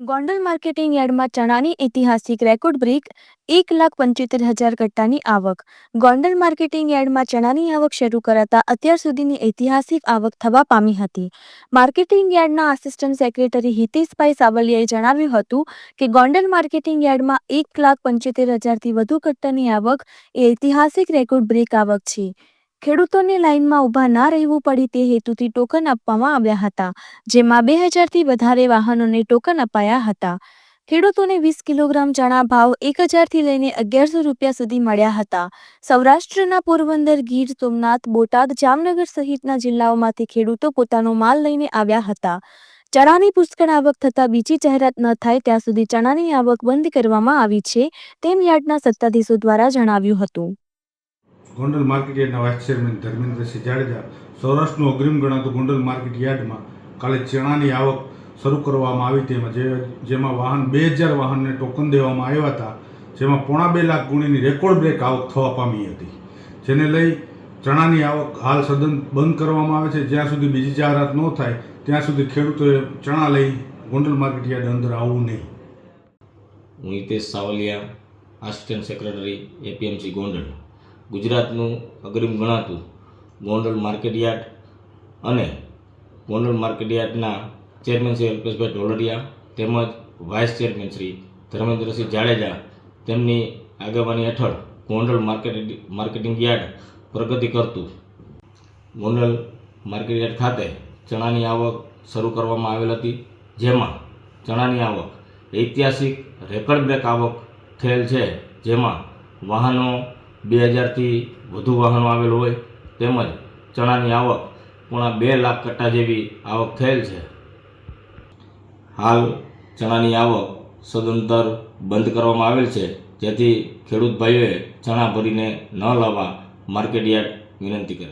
Gondal marketing યાર્ડમાં ચણાની ઐતિહાસિક રેકોર્ડ બ્રેક એક લાખ પંચોતેર હજાર કટ્ટાની આવક. ગોંડલ માર્કેટિંગ યાર્ડમાં ચણાની આવક શરૂ કરાતા અત્યાર સુધીની ઐતિહાસિક આવક થવા પામી હતી. માર્કેટિંગ યાર્ડના આસિસ્ટન્ટ સેક્રેટરી હિતેશભાઈ સાવલિયાએ જણાવ્યું હતું કે ગોંડલ માર્કેટિંગ યાર્ડમાં એક લાખ પંચોતેર હજારથી વધુ કટ્ટાની આવક એ ઐતિહાસિક રેકોર્ડ બ્રેક આવક છે. ખેડૂતોને લાઇનમાં ઊભા ના રહેવું પડે તે હેતુથી ટોકન આપવામાં આવ્યા હતા, જેમાં બે હજારથી વધારે વાહનોને ટોકન અપાયા હતા. ખેડૂતોને વીસ કિલોગ્રામ ચણા ભાવ એક હજારથી લઈને અગિયારસો રૂપિયા સુધી મળ્યા હતા. સૌરાષ્ટ્રના પોરબંદર, ગીર, સોમનાથ, બોટાદ, જામનગર સહિતના જિલ્લાઓમાંથી ખેડૂતો પોતાનો માલ લઈને આવ્યા હતા. ચણાની પુષ્કળ આવક થતાં બીજી જાહેરાત ન થાય ત્યાં સુધી ચણાની આવક બંધ કરવામાં આવી છે, તેમ યાર્ડના સત્તાધીશો દ્વારા જણાવ્યું હતું. ગોંડલ માર્કેટ યાર્ડના વાઇસ ચેરમેન ધર્મેન્દ્રસિંહ જાડેજા સૌરાષ્ટ્રનું અગ્રીમ ગણાતું ગોંડલ માર્કેટ યાર્ડમાં કાલે ચણાની આવક શરૂ કરવામાં આવી તેમાં જે જેમાં વાહન, બે હજાર વાહનને ટોકન દેવામાં આવ્યા હતા, જેમાં પોણા બે લાખ ગુણીની રેકોર્ડ બ્રેક આવક થવા પામી હતી. જેને લઈ ચણાની આવક હાલ સદન બંધ કરવામાં આવે છે. જ્યાં સુધી બીજી જાહેરાત ન થાય, ત્યાં સુધી ખેડૂતોએ ચણા લઈ ગોંડલ માર્કેટ યાર્ડ અંદર આવવું નહીં. હું Hitesh Savaliya assistant secretary APMC Gondal ગુજરાતનું અગ્રીમ ગણાતું ગોંડલ માર્કેટયાર્ડ અને ગોંડલ માર્કેટયાર્ડના ચેરમેન શ્રી અલ્પેશભાઈ ઢોલરિયા તેમજ વાઇસ ચેરમેન શ્રી ધર્મેન્દ્રસિંહ જાડેજા તેમની આગેવાની હેઠળ ગોંડલ માર્કેટ માર્કેટિંગ યાર્ડ પ્રગતિ કરતું. ગોંડલ માર્કેટયાર્ડ ખાતે ચણાની આવક શરૂ કરવામાં આવેલ હતી, જેમાં ચણાની આવક ઐતિહાસિક રેકર્ડ બ્રેક આવક થયેલ છે, જેમાં વાહનો બે હજારથી વધુ વાહનો આવેલ હોય તેમજ ચણાની આવક પોણા બે લાખ કટ્ટા જેવી આવક થયેલ છે. હાલ ચણાની આવક સદંતર બંધ કરવામાં આવેલ છે. જેથી ખેડૂત ભાઈઓએ ચણા ભરીને ન લાવવા માર્કેટ યાર્ડ વિનંતી કરે.